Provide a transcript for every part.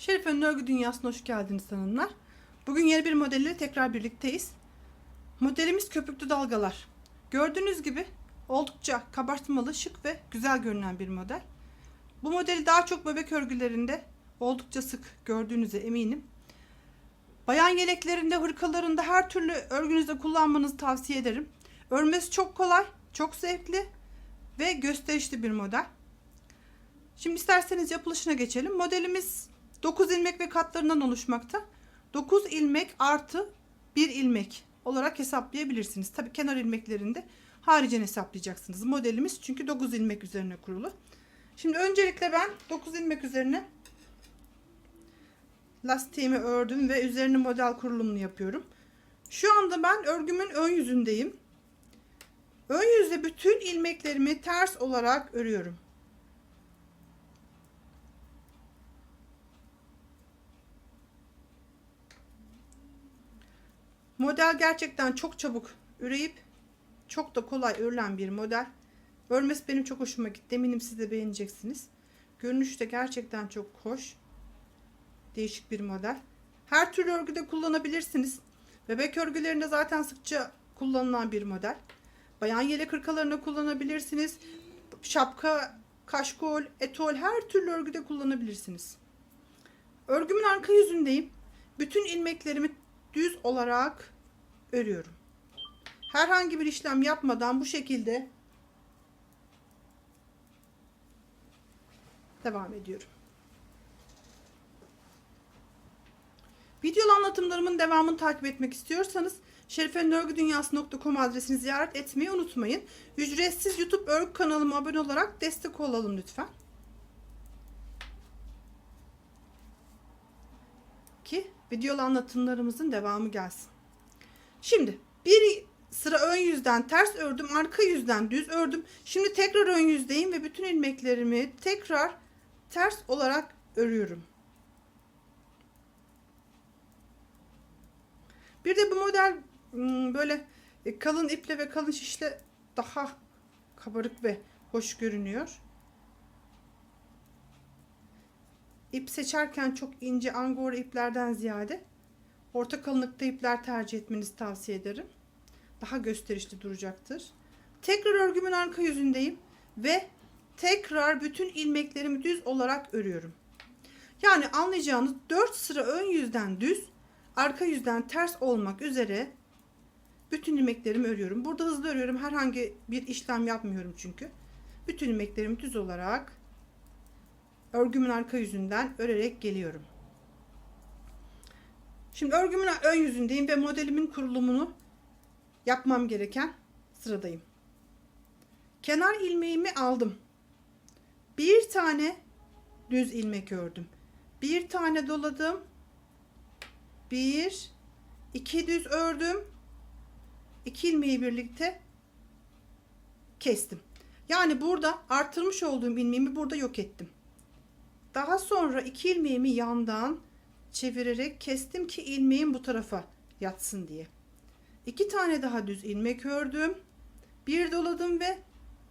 Şerife'nin örgü dünyasına hoş geldiniz hanımlar. Bugün yeni bir modelle tekrar birlikteyiz. Modelimiz köpüklü dalgalar. Gördüğünüz gibi oldukça kabartmalı, şık ve güzel görünen bir model. Bu modeli daha çok bebek örgülerinde oldukça sık gördüğünüze eminim. Bayan yeleklerinde, hırkalarında her türlü örgünüzde kullanmanızı tavsiye ederim. Örmesi çok kolay, çok zevkli ve gösterişli bir model. Şimdi isterseniz yapılışına geçelim. Modelimiz 9 ilmek ve katlarından oluşmakta. 9 ilmek artı 1 ilmek olarak hesaplayabilirsiniz. Tabi kenar ilmeklerinde haricen hesaplayacaksınız. Modelimiz çünkü 9 ilmek üzerine kurulu. Şimdi öncelikle ben 9 ilmek üzerine lastiğimi ördüm ve üzerine model kurulumunu yapıyorum. Şu anda ben örgümün ön yüzündeyim. Ön yüzde bütün ilmeklerimi ters olarak örüyorum. Model gerçekten çok çabuk üreyip çok da kolay örülen bir model. Örmesi benim çok hoşuma gitti. Eminim siz de beğeneceksiniz. Görünüşü de gerçekten çok hoş. Değişik bir model. Her türlü örgüde kullanabilirsiniz. Bebek örgülerinde zaten sıkça kullanılan bir model. Bayan yelek hırkalarında kullanabilirsiniz. Şapka, kaşkol, etol her türlü örgüde kullanabilirsiniz. Örgümün arka yüzündeyim. Bütün ilmeklerimi düz olarak örüyorum. Herhangi bir işlem yapmadan bu şekilde devam ediyorum. Videolu anlatımlarımın devamını takip etmek istiyorsanız şerifenörgüdünyası.com adresini ziyaret etmeyi unutmayın. Ücretsiz YouTube örgü kanalıma abone olarak destek olalım lütfen. Ki videolu anlatımlarımızın devamı gelsin. Şimdi bir sıra ön yüzden ters ördüm, arka yüzden düz ördüm. Şimdi tekrar ön yüzdeyim ve bütün ilmeklerimi tekrar ters olarak örüyorum. Bir de bu model hmm, böyle e, kalın iple ve kalın şişle daha kabarık ve hoş görünüyor. İp seçerken çok ince angora iplerden ziyade orta kalınlıkta ipler tercih etmenizi tavsiye ederim. Daha gösterişli duracaktır. Tekrar örgümün arka yüzündeyim ve tekrar bütün ilmeklerimi düz olarak örüyorum. Yani anlayacağınız 4 sıra ön yüzden düz, arka yüzden ters olmak üzere bütün ilmeklerimi örüyorum. Burada hızlı örüyorum. Herhangi bir işlem yapmıyorum çünkü. Bütün ilmeklerimi düz olarak örgümün arka yüzünden örerek geliyorum. Şimdi örgümün ön yüzündeyim ve modelimin kurulumunu yapmam gereken sıradayım. Kenar ilmeğimi aldım. Bir tane düz ilmek ördüm. Bir tane doladım. Bir, iki düz ördüm. İki ilmeği birlikte kestim. Yani burada artırmış olduğum ilmeğimi burada yok ettim. Daha sonra iki ilmeğimi yandan çevirerek kestim ki ilmeğim bu tarafa yatsın diye. İki tane daha düz ilmek ördüm. Bir doladım ve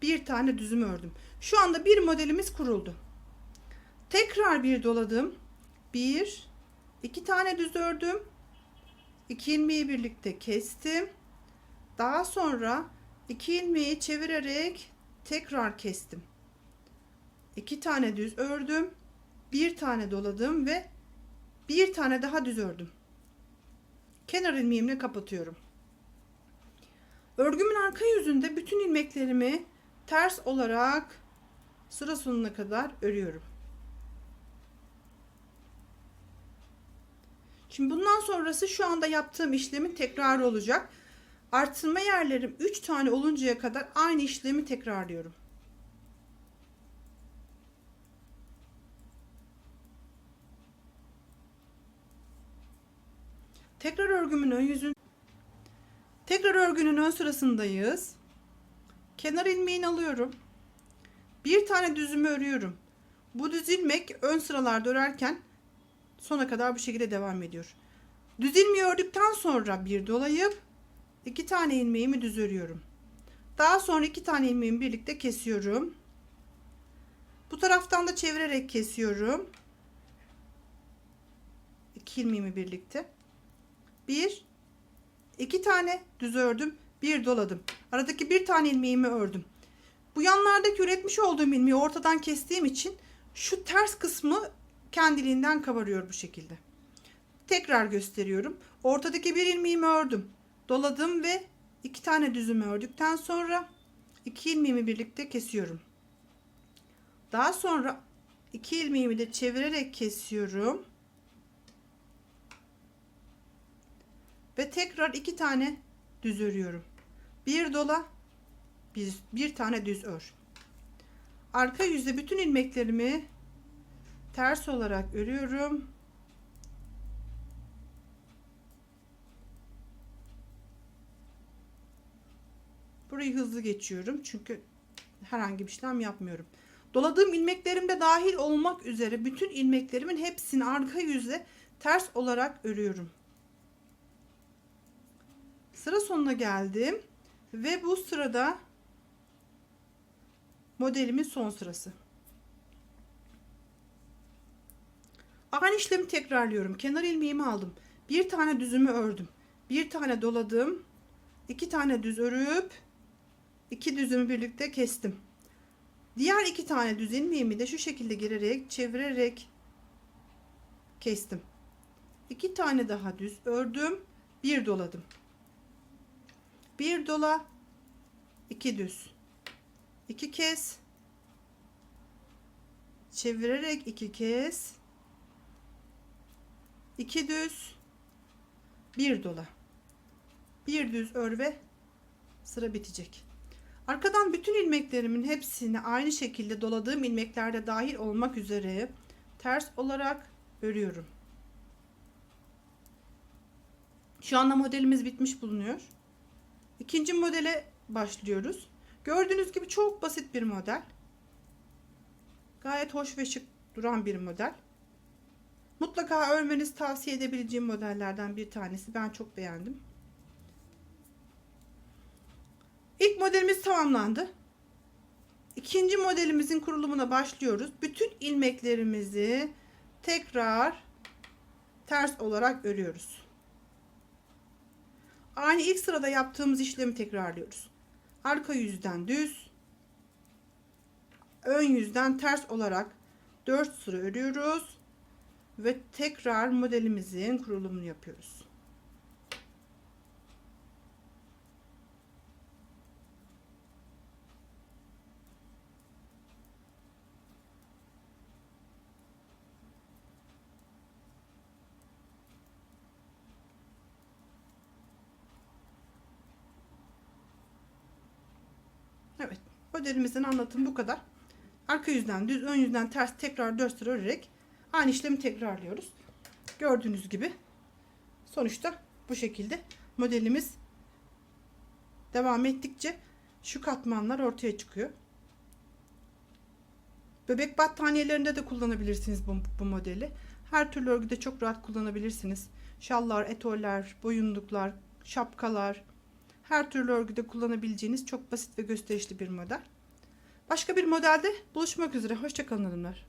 bir tane düzüm ördüm. Şu anda bir modelimiz kuruldu. Tekrar bir doladım. Bir, iki tane düz ördüm. İki ilmeği birlikte kestim. Daha sonra iki ilmeği çevirerek tekrar kestim. İki tane düz ördüm. Bir tane doladım ve bir tane daha düz ördüm. Kenar ilmeğimle kapatıyorum. Örgümün arka yüzünde bütün ilmeklerimi ters olarak sıra sonuna kadar örüyorum. Şimdi bundan sonrası şu anda yaptığım işlemin tekrarı olacak. Artırma yerlerim 3 tane oluncaya kadar aynı işlemi tekrarlıyorum. Tekrar örgümün ön yüzün Tekrar örgünün ön sırasındayız. Kenar ilmeğini alıyorum. Bir tane düzümü örüyorum. Bu düz ilmek ön sıralarda örerken sona kadar bu şekilde devam ediyor. Düz ilmeği ördükten sonra bir dolayıp iki tane ilmeğimi düz örüyorum. Daha sonra iki tane ilmeğimi birlikte kesiyorum. Bu taraftan da çevirerek kesiyorum. iki ilmeğimi birlikte. Bir, iki tane düz ördüm, bir doladım. Aradaki bir tane ilmeğimi ördüm. Bu yanlardaki üretmiş olduğum ilmeği ortadan kestiğim için şu ters kısmı kendiliğinden kabarıyor bu şekilde. Tekrar gösteriyorum. Ortadaki bir ilmeğimi ördüm. Doladım ve iki tane düzümü ördükten sonra iki ilmeğimi birlikte kesiyorum. Daha sonra iki ilmeğimi de çevirerek kesiyorum. Ve tekrar iki tane düz örüyorum. Bir dola, bir, bir tane düz ör. Arka yüzde bütün ilmeklerimi ters olarak örüyorum. Burayı hızlı geçiyorum çünkü herhangi bir işlem yapmıyorum. Doladığım ilmeklerim de dahil olmak üzere bütün ilmeklerimin hepsini arka yüzle ters olarak örüyorum. Sıra sonuna geldim ve bu sırada modelimin son sırası. Aynı işlemi tekrarlıyorum. Kenar ilmeğimi aldım. Bir tane düzümü ördüm. Bir tane doladım. iki tane düz örüp iki düzümü birlikte kestim. Diğer iki tane düz ilmeğimi de şu şekilde girerek çevirerek kestim. İki tane daha düz ördüm. Bir doladım. Bir dola, iki düz. iki kez çevirerek iki kez iki düz bir dola bir düz ör sıra bitecek. Arkadan bütün ilmeklerimin hepsini aynı şekilde doladığım ilmeklerde dahil olmak üzere ters olarak örüyorum. Şu anda modelimiz bitmiş bulunuyor. İkinci modele başlıyoruz. Gördüğünüz gibi çok basit bir model. Gayet hoş ve şık duran bir model. Mutlaka örmenizi tavsiye edebileceğim modellerden bir tanesi. Ben çok beğendim. İlk modelimiz tamamlandı. İkinci modelimizin kurulumuna başlıyoruz. Bütün ilmeklerimizi tekrar ters olarak örüyoruz. Aynı ilk sırada yaptığımız işlemi tekrarlıyoruz. Arka yüzden düz, ön yüzden ters olarak 4 sıra örüyoruz ve tekrar modelimizin kurulumunu yapıyoruz. Modelimizin anlatımı bu kadar. Arka yüzden düz, ön yüzden ters tekrar 4 sıra örerek aynı işlemi tekrarlıyoruz. Gördüğünüz gibi sonuçta bu şekilde modelimiz devam ettikçe şu katmanlar ortaya çıkıyor. Bebek battaniyelerinde de kullanabilirsiniz bu, bu modeli. Her türlü örgüde çok rahat kullanabilirsiniz. Şallar, etoller, boyunluklar, şapkalar, her türlü örgüde kullanabileceğiniz çok basit ve gösterişli bir model. Başka bir modelde buluşmak üzere. Hoşçakalın hanımlar.